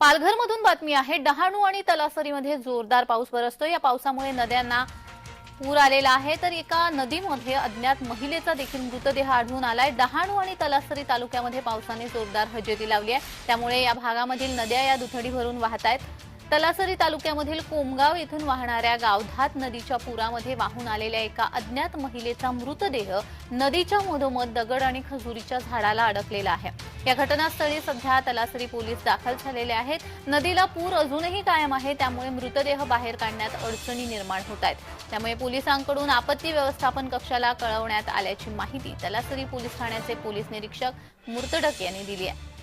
पालघरमधून बातमी आहे डहाणू आणि तलासरीमध्ये जोरदार पाऊस बरसतो या पावसामुळे नद्यांना पूर आलेला आहे तर एका नदीमध्ये अज्ञात महिलेचा देखील मृतदेह आढळून आलाय. डहाणू आणि तलासरी तालुक्यामध्ये पावसाने जोरदार हजेरी लावली आहे. त्यामुळे या भागामधील नद्या या दुथडी भरून वाहत आहेत तलासरी तालुक्यामधील कोमगाव येथून वाहणाऱ्या गावधात नदीच्या पुरामध्ये वाहून आलेल्या एका अज्ञात महिलेचा मृतदेह नदीच्या मधोमध दगड आणि खजुरीच्या झाडाला अडकलेला आहे. या घटनास्थळी सध्या तलासरी पोलीस दाखल झालेले आहेत. नदीला पूर अजूनही कायम आहे त्यामुळे मृतदेह बाहेर काढण्यात अडचणी निर्माण होत आहेत. त्यामुळे पोलिसांकडून आपत्ती व्यवस्थापन कक्षाला कळवण्यात आल्याची माहिती तलासरी पोलीस ठाण्याचे पोलीस निरीक्षक मुर्तडक यांनी दिली आहे.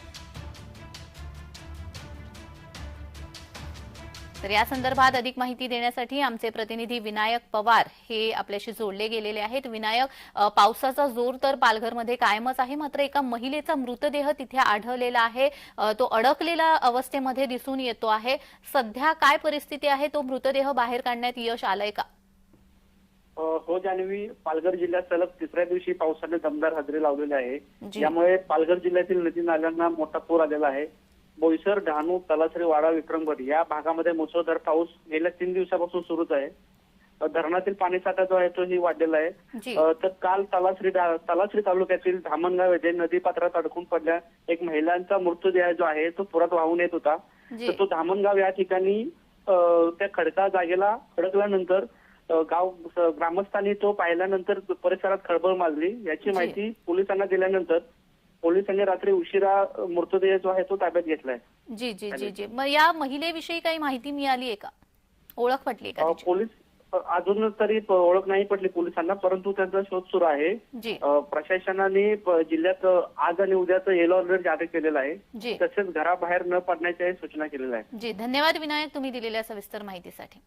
तर या संदर्भात अधिक माहिती देण्यासाठी आमचे प्रतिनिधी विनायक पवार हे आपल्याशी जोडले गेलेले आहेत. विनायक पावसाचा जोर तर पालघरमध्ये कायमच आहे मात्र एका महिलेचा मृतदेह तिथे आढळलेला आहे. तो अडकलेला अवस्थेमध्ये दिसून येतो आहे. सध्या काय परिस्थिती आहे? तो मृतदेह बाहेर काढण्यात यश आलंय का? हो जान्हवी पालघर जिल्ह्यात सलग तिसऱ्या दिवशी पावसाने दमदार हजेरी लावलेली आहे. यामुळे पालघर जिल्ह्यातील नदी नाल्यांना मोठा पूर आलेला आहे. बोईसर डहाणू तलासरी वाडा विक्रमगड या भागामध्ये मुसळधार पाऊस गेल्या तीन दिवसापासून सुरूच आहे. धरणातील पाणीसाठा जो आहे तोही वाढलेला आहे. तर काल तलासरी तलासरी तालुक्यातील धामणगाव येथे नदीपात्रात अडकून पडल्या. एक महिलांचा मृतदेह जो आहे तो पुरात वाहून येत होता. तर तो धामणगाव या ठिकाणी त्या खडका जागेला अडकल्यानंतर गाव ग्रामस्थांनी तो पाहिल्यानंतर परिसरात खळबळ माजली. याची. माहिती पोलिसांना दिल्यानंतर पोलिसांनी रात्री उशिरा मृतदेह जो आहे तो ताब्यात घेतलाय. जी जी जी जी. मग या महिलेविषयी काही माहिती मिळाली आहे का? ओळख पटली का तिची? पोलीस अजून तरी प- ओळख नाही पडली पोलिसांना परंतु त्यांचा शोध सुरू आहे. जी. अ, प्रशासनाने प- जिल्ह्यात अ, आज आणि उद्याचं येलो अलर्ट जारी केलेला आहे. जी. तसेच घराबाहेर न पडण्याच्या सूचना केलेल्या आहेत जी धन्यवाद विनायक तुम्ही दिलेल्या सविस्तर माहितीसाठी.